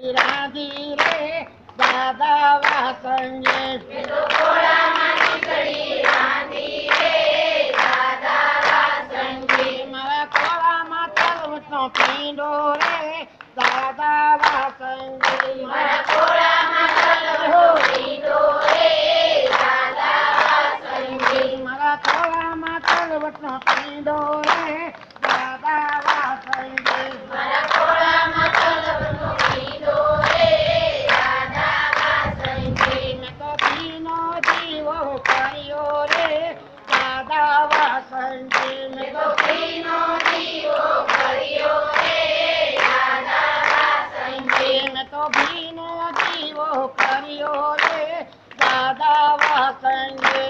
रे दादा वासंगे मला कोळा माता उठो पिंडो रे दादा वासंगे मला कोळा माता उठो पिंडो रे दादा वासंगे કર્યો રે દાદા વાસંગે મેં તો મેં તો ભીનો દીવો કર્યો રે દાદા વાસંગે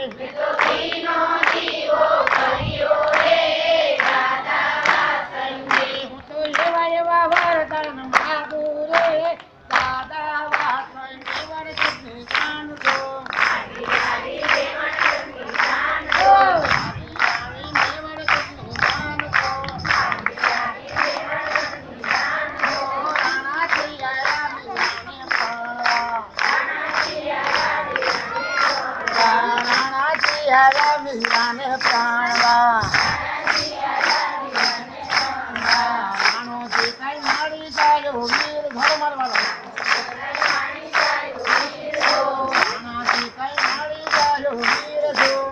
રાણાજી હરા મીરાને પ્રાણવા રાણોજી કઈ મારી ચાલ્યો વીર ઘર મારવાનો રાણાજી કઈ મારી ચાલ્યો વીર જો